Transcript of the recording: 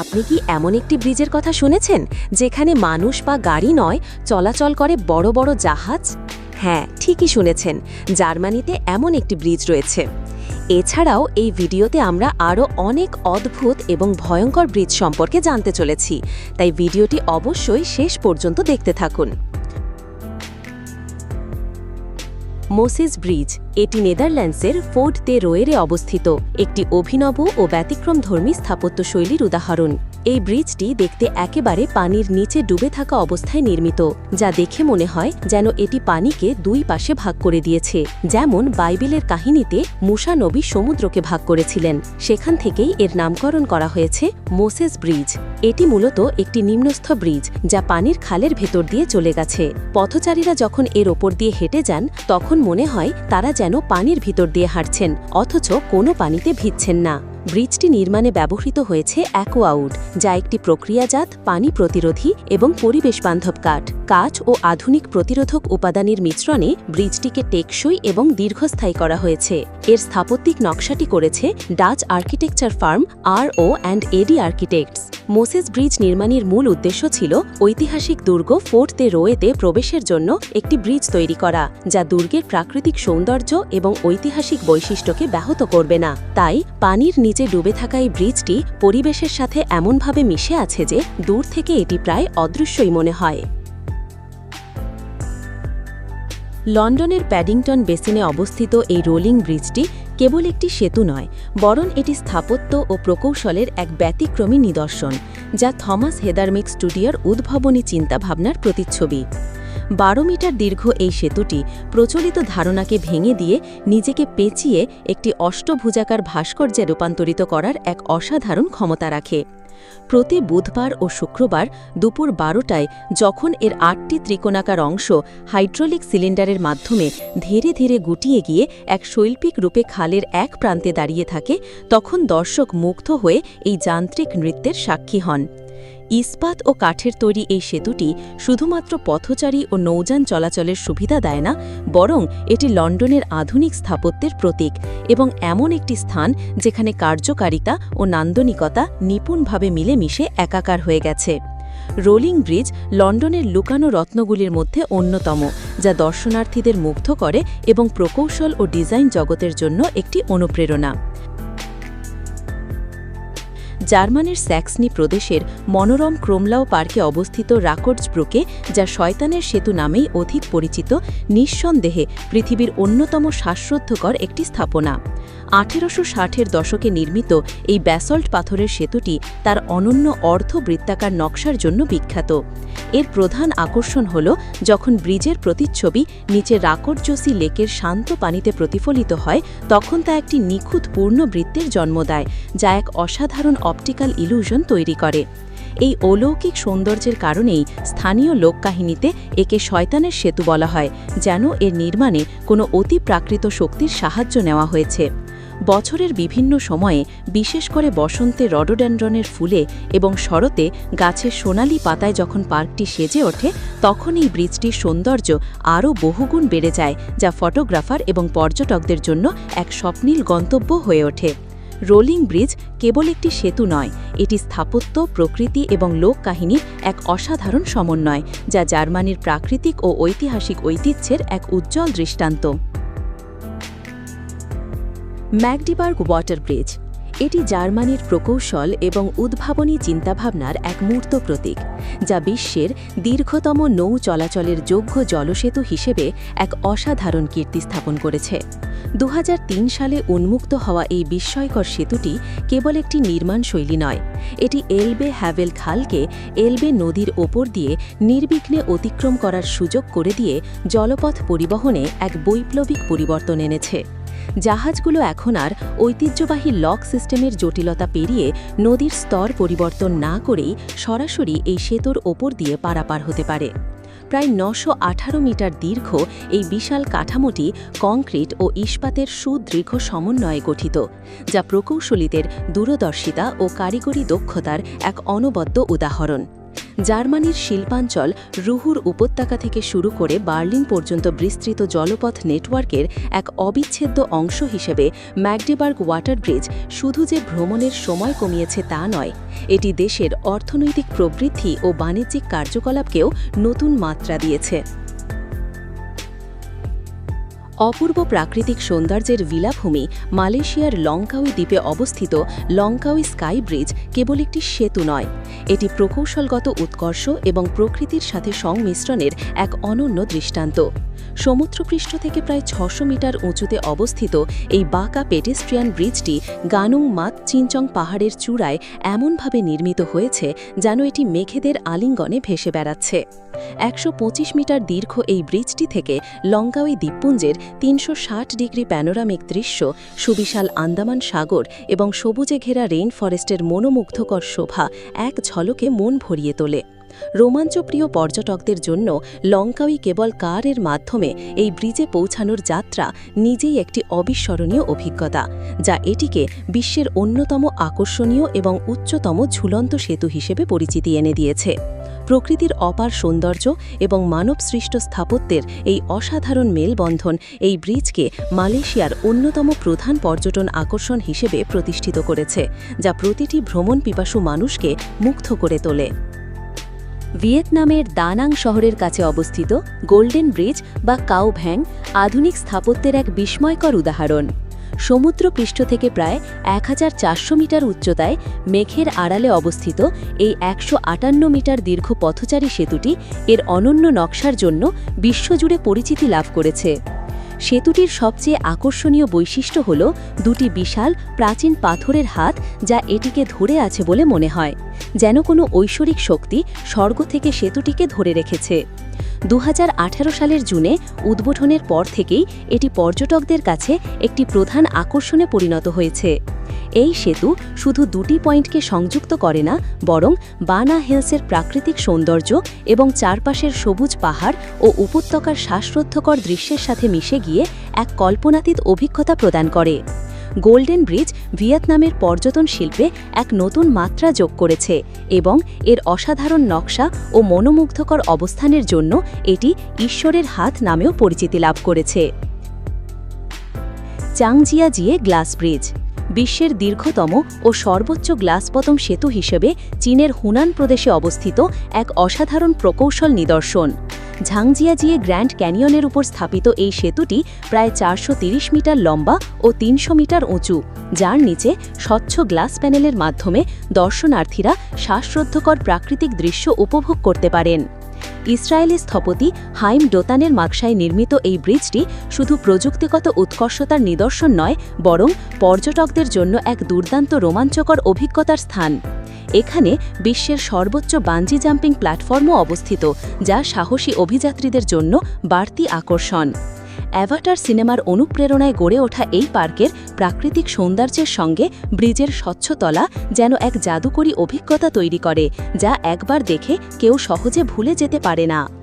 আপনি কি এমন একটি ব্রিজের কথা শুনেছেন, যেখানে মানুষ বা গাড়ি নয়, চলাচল করে বড় বড় জাহাজ? হ্যাঁ ঠিকই শুনেছেন, জার্মানিতে এমন একটি ব্রিজ রয়েছে। এছাড়াও এই ভিডিওতে আমরা আরও অনেক অদ্ভুত এবং ভয়ঙ্কর ব্রিজ সম্পর্কে জানতে চলেছি, তাই ভিডিওটি অবশ্যই শেষ পর্যন্ত দেখতে থাকুন। মোসেস ব্রিজ এটি নেদারল্যান্ডসের ফোর্ট দে রোয়েরে অবস্থিত, একটি অভিনব ও ব্যতিক্রমধর্মী স্থাপত্যশৈলীর উদাহরণ। এই ব্রিজটি দেখতে একেবারে পানির নিচে ডুবে থাকা অবস্থায় নির্মিত, যা দেখে মনে হয় যেন এটি পানিকে দুই পাশে ভাগ করে দিয়েছে, যেমন বাইবেলের কাহিনীতে মুসা নবী সমুদ্রকে ভাগ করেছিলেন। সেখান থেকেই এর নামকরণ করা হয়েছে মোসেস ব্রিজ। এটি মূলত একটি নিম্নস্থ ব্রিজ, যা পানির খালের ভেতর দিয়ে চলে গেছে। পথচারীরা যখন এর ওপর দিয়ে হেঁটে যান, তখন মনে হয় তারা যেন পানির ভিতর দিয়ে হাঁটছেন অথচ কোনো পানিতে ভিজছেন না। ব্রিজটি নির্মাণে ব্যবহৃত হয়েছে অ্যাকোয়াউড, যা একটি প্রক্রিয়াজাত, পানি প্রতিরোধী এবং পরিবেশ বান্ধব কাঠ কাঠ ও আধুনিক প্রতিরোধক উপাদানের মিশ্রণে ব্রিজটিকে টেকসই এবং দীর্ঘস্থায়ী করা হয়েছে। এর স্থাপত্যিক নকশাটি করেছে Dutch architecture firm R O and AD architects. Moses bridge নির্মাণের মূল উদ্দেশ্য ছিল ঐতিহাসিক দুর্গ ফোর্ট দে রোয়েতে প্রবেশের জন্য একটি ব্রিজ তৈরি করা, যা দুর্গের প্রাকৃতিক সৌন্দর্য এবং ঐতিহাসিক বৈশিষ্ট্যকে ব্যাহত করবে না। তাই পানির নিচে ডুবে থাকা এই ব্রিজটি পরিবেশের সাথে এমনভাবে মিশে আছে যে দূর থেকে এটি প্রায় অদৃশ্যই মনে হয়। লন্ডনের প্যাডিংটন বেসিনে অবস্থিত এই রোলিং ব্রিজটি কেবল একটি সেতু নয়, বরং এটি স্থাপত্য ও প্রকৌশলের এক ব্যতিক্রমী নিদর্শন, যা থমাস হেদারমিক স্টুডিওর উদ্ভাবনী চিন্তাভাবনার প্রতিচ্ছবি। বারো মিটার দীর্ঘ এই সেতুটি প্রচলিত ধারণাকে ভেঙে দিয়ে নিজেকে পেঁচিয়ে একটি অষ্টভুজাকার ভাস্কর্যে রূপান্তরিত করার এক অসাধারণ ক্ষমতা রাখে। প্রতি বুধবার ও শুক্রবার দুপুর বারোটায় যখন এর আটটি ত্রিকোণাকার অংশ হাইড্রোলিক সিলিন্ডারের মাধ্যমে ধীরে ধীরে গুটিয়ে গিয়ে এক শৈল্পিক রূপে খালের এক প্রান্তে দাঁড়িয়ে থাকে, তখন দর্শক মুগ্ধ হয়ে এই যান্ত্রিক নৃত্যের সাক্ষী হন। ইস্পাত ও কাঠের তৈরি এই সেতুটি শুধুমাত্র পথচারী ও নৌযান চলাচলের সুবিধা দেয় না, বরং এটি লন্ডনের আধুনিক স্থাপত্যের প্রতীক এবং এমন একটি স্থান যেখানে কার্যকারিতা ও নান্দনিকতা নিপুণভাবে মিলেমিশে একাকার হয়ে গেছে। রোলিং ব্রিজ লন্ডনের লুকানো রত্নগুলির মধ্যে অন্যতম, যা দর্শনার্থীদের মুগ্ধ করে এবং প্রকৌশল ও ডিজাইন জগতের জন্য একটি অনুপ্রেরণা। জার্মানির স্যাক্সনি প্রদেশের মনোরম ক্রোমলাও পার্কে অবস্থিত রাকর্ডসব্রুকে যা শয়তানের সেতু নামেই অধিক পরিচিত, নিঃসন্দেহে পৃথিবীর অন্যতম শ্বাসরুদ্ধকর একটি স্থাপনা। আঠেরোশো ষাটের দশকে নির্মিত এই ব্যাসল্ট পাথরের সেতুটি তার অনন্য অর্ধবৃত্তাকার নকশার জন্য বিখ্যাত। এর প্রধান আকর্ষণ হল যখন ব্রিজের প্রতিচ্ছবি নিচে রাকর্জসি লেকের শান্ত পানিতে প্রতিফলিত হয়, তখন তা একটি নিখুঁত পূর্ণবৃত্তের জন্ম দেয়, যা এক অসাধারণ অপটিক্যাল ইলুশন তৈরি করে। এই অলৌকিক সৌন্দর্যের কারণেই স্থানীয় লোককাহিনীতে একে শয়তানের সেতু বলা হয়, যেন এর নির্মাণে কোনো অতি প্রাকৃত শক্তির সাহায্য নেওয়া হয়েছে। বছরের বিভিন্ন সময়ে বিশেষ করে বসন্তে রডোড্যান্ড্রনের ফুলে এবং শরতে গাছের সোনালি পাতায় যখন পার্কটি সেজে ওঠে তখন এই ব্রিজটির সৌন্দর্য আরও বহুগুণ বেড়ে যায়, যা ফটোগ্রাফার এবং পর্যটকদের জন্য এক স্বপ্নীল গন্তব্য হয়ে ওঠে। রোলিং ব্রিজ কেবল একটি সেতু নয়, এটি স্থাপত্য, প্রকৃতি এবং লোককাহিনীর এক অসাধারণ সমন্বয়, যা জার্মানির প্রাকৃতিক ও ঐতিহাসিক ঐতিহ্যের এক উজ্জ্বল দৃষ্টান্ত। ম্যাকডিবার্গ ওয়াটার ব্রিজ, এটি জার্মানির প্রকৌশল এবং উদ্ভাবনী চিন্তাভাবনার এক মূর্ত প্রতীক। যা বিশ্বের দীর্ঘতম নৌ চলাচলের যোগ্য জলসেতু হিসেবে এক অসাধারণ কীর্তি স্থাপন করেছে। দু হাজার তিন সালে উন্মুক্ত হওয়া এই বিস্ময়কর সেতুটি কেবল একটি নির্মাণ শৈলী নয়, এটি এলবে হ্যাভেল খালকে এলবে নদীর ওপর দিয়ে নির্বিঘ্নে অতিক্রম করার সুযোগ করে দিয়ে জলপথ পরিবহনে এক বৈপ্লবিক পরিবর্তন এনেছে। জাহাজগুলো এখন আর ঐতিহ্যবাহী লক সিস্টেমের জটিলতা পেরিয়ে নদীর স্তর পরিবর্তন না করেই সরাসরি এই সেতুর ওপর দিয়ে পারাপার হতে পারে। প্রায় নশো মিটার দীর্ঘ এই বিশাল কাঠামোটি কংক্রিট ও ইস্পাতের সুদীর্ঘ সমন্বয়ে গঠিত, যা প্রকৌশলীদের দূরদর্শিতা ও কারিগরি দক্ষতার এক অনবদ্য উদাহরণ। জার্মানির শিল্পাঞ্চল রুহুর উপত্যকা থেকে শুরু করে বার্লিন পর্যন্ত বিস্তৃত জলপথ নেটওয়ার্কের এক অবিচ্ছেদ্য অংশ হিসেবে ম্যাকডেবার্গ ওয়াটার ব্রিজ শুধু যে ভ্রমণের সময় কমিয়েছে তা নয়, এটি দেশের অর্থনৈতিক প্রবৃদ্ধি ও বাণিজ্যিক কার্যকলাপকেও নতুন মাত্রা দিয়েছে। অপূর্ব প্রাকৃতিক সৌন্দর্যের ভিলাভূমি মালয়েশিয়ার লঙ্কাউই দ্বীপে অবস্থিত লঙ্কাউই স্কাই ব্রিজ কেবল একটি সেতু নয়। এটি প্রকৌশলগত উৎকর্ষ এবং প্রকৃতির সাথে সংমিশ্রণের এক অনন্য দৃষ্টান্ত। সমুদ্রপৃষ্ঠ থেকে প্রায় ছশো মিটার উঁচুতে অবস্থিত এই বাঁকা পেটেস্ট্রিয়ান ব্রিজটি গানুং মাত চিনচং পাহাড়ের চূড়ায় এমনভাবে নির্মিত হয়েছে যেন এটি মেঘেদের আলিঙ্গনে ভেসে বেড়াচ্ছে। একশো পঁচিশ মিটার দীর্ঘ এই ব্রিজটি থেকে লঙ্কাউই দ্বীপপুঞ্জের তিনশো ষাট ডিগ্রি প্যানোরামিক দৃশ্য, সুবিশাল আন্দামান সাগর এবং সবুজে ঘেরা রেইন ফরেস্টের মনোমুগ্ধকর শোভা এক ঝলকে মন ভরিয়ে তোলে। রোমাঞ্চপ্রিয় পর্যটকদের জন্য লঙ্কাউই কেবল কারের মাধ্যমে এই ব্রিজে পৌঁছানোর যাত্রা নিজেই একটি অবিস্মরণীয় অভিজ্ঞতা, যা এটিকে বিশ্বের অন্যতম আকর্ষণীয় এবং উচ্চতম ঝুলন্ত সেতু হিসেবে পরিচিতি এনে দিয়েছে। প্রকৃতির অপার সৌন্দর্য এবং মানবসৃষ্ট স্থাপত্যের এই অসাধারণ মেলবন্ধন এই ব্রিজকে মালয়েশিয়ার অন্যতম প্রধান পর্যটন আকর্ষণ হিসেবে প্রতিষ্ঠিত করেছে, যা প্রতিটি ভ্রমণ পিপাসু মানুষকে মুগ্ধ করে তোলে। ভিয়েতনামের দানাং শহরের কাছে অবস্থিত গোল্ডেন ব্রিজ বা কাউ ভ্যাং আধুনিক স্থাপত্যের এক বিস্ময়কর উদাহরণ। সমুদ্র পৃষ্ঠ থেকে প্রায় এক হাজার চারশো মিটার উচ্চতায় মেঘের আড়ালে অবস্থিত এই একশো আটান্ন মিটার দীর্ঘ পথচারী সেতুটি এর অনন্য নকশার জন্য বিশ্বজুড়ে পরিচিতি লাভ করেছে। সেতুটির সবচেয়ে আকর্ষণীয় বৈশিষ্ট্য হল দুটি বিশাল প্রাচীন পাথরের হাত যা এটিকে ধরে আছে বলে মনে হয়, যেন কোনো ঐশ্বরিক শক্তি স্বর্গ থেকে সেতুটিকে ধরে রেখেছে। দু হাজার আঠেরো সালের জুনে উদ্বোধনের পর থেকেই এটি পর্যটকদের কাছে একটি প্রধান আকর্ষণে পরিণত হয়েছে। এই সেতু শুধু দুটি পয়েন্টকে সংযুক্ত করে না, বরং বানা হিলসের প্রাকৃতিক সৌন্দর্য এবং চারপাশের সবুজ পাহাড় ও উপত্যকার শ্বাসরুদ্ধকর দৃশ্যের সাথে মিশে গিয়ে এক কল্পনাতীত অভিজ্ঞতা প্রদান করে। গোল্ডেন ব্রিজ ভিয়েতনামের পর্যটন শিল্পে এক নতুন মাত্রা যোগ করেছে এবং এর অসাধারণ নকশা ও মনোমুগ্ধকর অবস্থানের জন্য এটি ঈশ্বরের হাত নামেও পরিচিতি লাভ করেছে। চাংজিয়াজিয়ে গ্লাস ব্রিজ, বিশ্বের দীর্ঘতম ও সর্বোচ্চ গ্লাসপতম সেতু হিসেবে চীনের হুনান প্রদেশে অবস্থিত এক অসাধারণ প্রকৌশল নিদর্শন। ঝাংজিয়াজিয়ে গ্র্যান্ড ক্যানিয়নের উপর স্থাপিত এই সেতুটি প্রায় চারশো মিটার লম্বা ও তিনশো মিটার উঁচু, যার নিচে স্বচ্ছ গ্লাস প্যানেলের মাধ্যমে দর্শনার্থীরা শ্বাসরুদ্ধকর প্রাকৃতিক দৃশ্য উপভোগ করতে পারেন। ইসরায়েলি স্থপতি হাইম ডোতানের মাকসায় নির্মিত এই ব্রিজটি শুধু প্রযুক্তিগত উৎকর্ষতার নিদর্শন নয়, বরং পর্যটকদের জন্য এক দুর্দান্ত রোমাঞ্চকর অভিজ্ঞতার স্থান। এখানে বিশ্বের সর্বোচ্চ বাঞ্জি জাম্পিং প্ল্যাটফর্মও অবস্থিত, যা সাহসী অভিযাত্রীদের জন্য বাড়তি আকর্ষণ। অ্যাভাটার সিনেমার অনুপ্রেরণায় গড়ে ওঠা এই পার্কের প্রাকৃতিক সৌন্দর্যের সঙ্গে ব্রিজের স্বচ্ছতলা যেন এক জাদুকরী অভিজ্ঞতা তৈরি করে, যা একবার দেখে কেউ সহজে ভুলে যেতে পারে না।